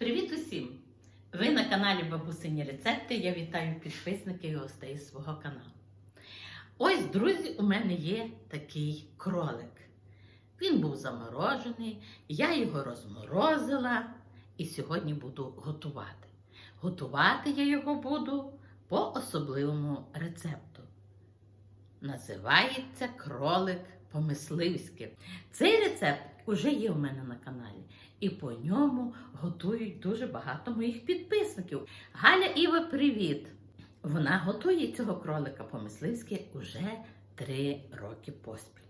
Привіт усім! Ви на каналі Бабусині Рецепти. Я вітаю підписників і гостей свого каналу. Ось, друзі, у мене є такий кролик. Він був заморожений, я його розморозила і сьогодні буду готувати. Готувати я його буду по особливому рецепту. Називається кролик по-мисливськи. Цей рецепт уже є у мене на каналі, і по ньому готують дуже багато моїх підписників. Галя Іва, привіт! Вона готує цього кролика по-мисливськи уже три роки поспіль.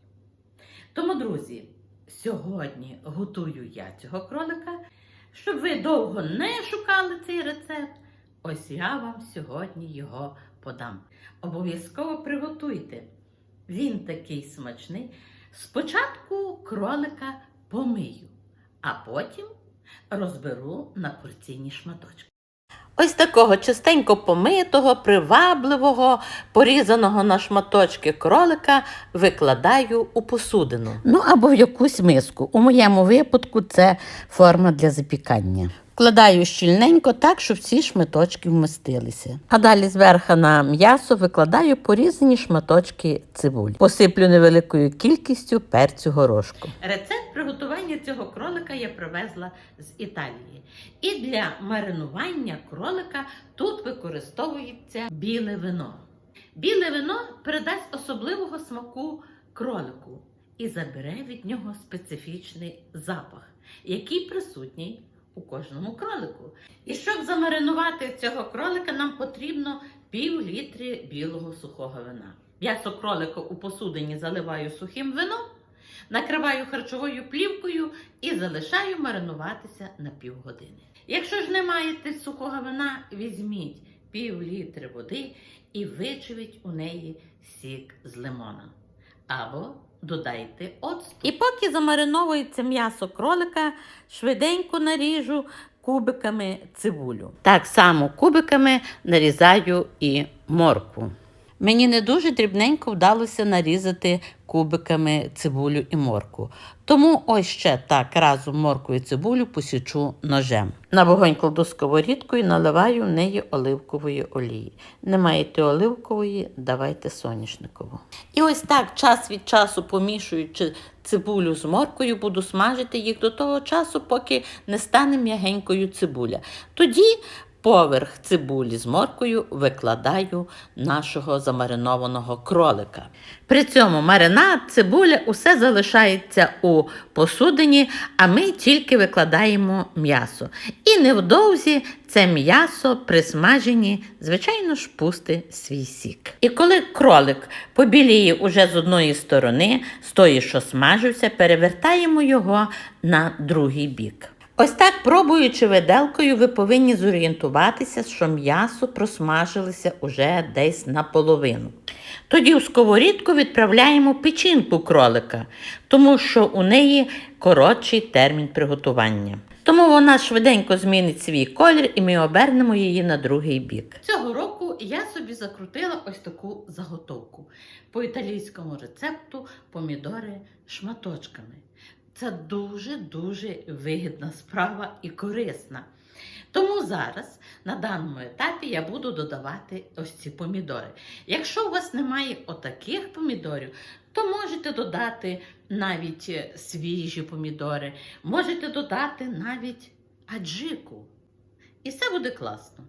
Тому, друзі, сьогодні готую я цього кролика. Щоб ви довго не шукали цей рецепт, ось я вам сьогодні його подам. Обов'язково приготуйте. Він такий смачний. Спочатку кролика помию, а потім розберу на порційні шматочки. Ось такого частенько помитого, привабливого, порізаного на шматочки кролика викладаю у посудину. Ну або в якусь миску. У моєму випадку це форма для запікання. Вкладаю щільненько так, щоб всі шматочки вмістилися. А далі зверху на м'ясо викладаю порізані шматочки цибулі. Посиплю невеликою кількістю перцю горошку. Рецепт приготування цього кролика я привезла з Італії. І для маринування кролика тут використовується біле вино. Біле вино передасть особливого смаку кролику і забере від нього специфічний запах, який присутній у кожному кролику. І щоб замаринувати цього кролика, нам потрібно пів літри білого сухого вина. М'ясо кролика у посудині заливаю сухим вином, накриваю харчовою плівкою і залишаю маринуватися на півгодини. Якщо ж не маєте сухого вина, візьміть пів літри води і вичавіть у неї сік з лимона. Або додайте оцту. І поки замариновується м'ясо кролика, швиденько наріжу кубиками цибулю. Так само кубиками нарізаю і моркву. Мені не дуже дрібненько вдалося нарізати кубиками цибулю і морку. Тому ось ще так разом морку і цибулю посічу ножем. На вогонь кладу сковорідку і наливаю в неї оливкової олії. Не маєте оливкової, давайте соняшникову. І ось так час від часу помішуючи цибулю з моркою, буду смажити їх до того часу, поки не стане м'ягенькою цибуля. Тоді поверх цибулі з моркою викладаю нашого замаринованого кролика. При цьому маринад, цибуля, усе залишається у посудині, а ми тільки викладаємо м'ясо. І невдовзі це м'ясо при смаженні, звичайно ж, пусти свій сік. І коли кролик побіліє уже з одної сторони, з тої, що смажився, перевертаємо його на другий бік. Ось так, пробуючи виделкою, ви повинні зорієнтуватися, що м'ясо просмажилося уже десь наполовину. Тоді в сковорідку відправляємо печінку кролика, тому що у неї коротший термін приготування. Тому вона швиденько змінить свій колір і ми обернемо її на другий бік. Цього року я собі закрутила ось таку заготовку по італійському рецепту помідори шматочками. Це дуже-дуже вигідна справа і корисна. Тому зараз на даному етапі я буду додавати ось ці помідори. Якщо у вас немає отаких помідорів, то можете додати навіть е, свіжі помідори, можете додати навіть аджику. І все буде класно.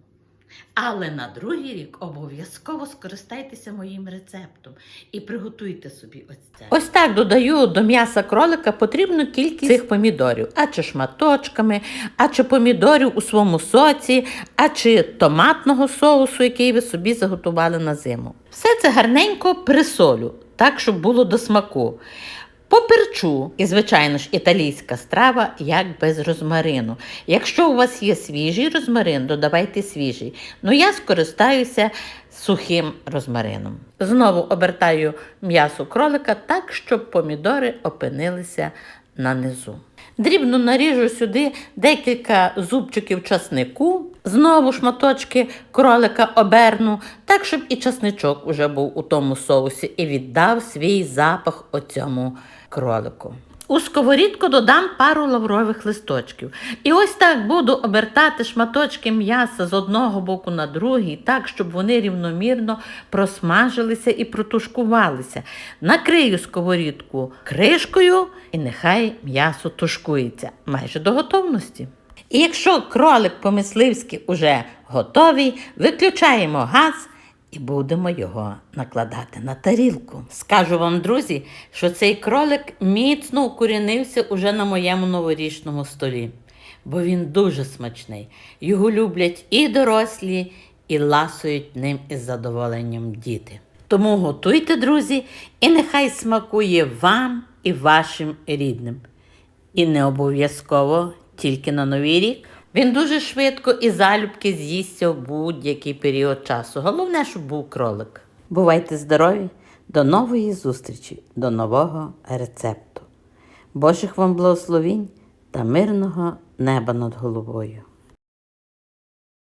Але на другий рік обов'язково скористайтеся моїм рецептом і приготуйте собі ось це. Ось так додаю до м'яса кролика потрібну кількість цих помідорів, а чи шматочками, а чи помідорів у своєму соці, а чи томатного соусу, який ви собі заготували на зиму. Все це гарненько присолю, так, щоб було до смаку. Поперчу, і, звичайно ж, італійська страва як без розмарину. Якщо у вас є свіжий розмарин, додавайте свіжий. Ну я скористаюся сухим розмарином. Знову обертаю м'ясо кролика так, щоб помідори опинилися на низу. Дрібно наріжу сюди декілька зубчиків часнику, знову шматочки кролика оберну, так, щоб і часничок уже був у тому соусі і віддав свій запах оцьому кролику. У сковорідку додам пару лаврових листочків. І ось так буду обертати шматочки м'яса з одного боку на другий, так, щоб вони рівномірно просмажилися і протушкувалися. Накрию сковорідку кришкою і нехай м'ясо тушкується майже до готовності. І якщо кролик по-мисливськи уже готовий, виключаємо газ і будемо його накладати на тарілку. Скажу вам, друзі, що цей кролик міцно укорінився уже на моєму новорічному столі, бо він дуже смачний. Його люблять і дорослі, і ласують ним із задоволенням діти. Тому готуйте, друзі, і нехай смакує вам і вашим рідним. І не обов'язково тільки на новий рік. Він дуже швидко і залюбки з'їсться в будь-який період часу. Головне, щоб був кролик. Бувайте здорові! До нової зустрічі, до нового рецепту. Божих вам благословінь та мирного неба над головою.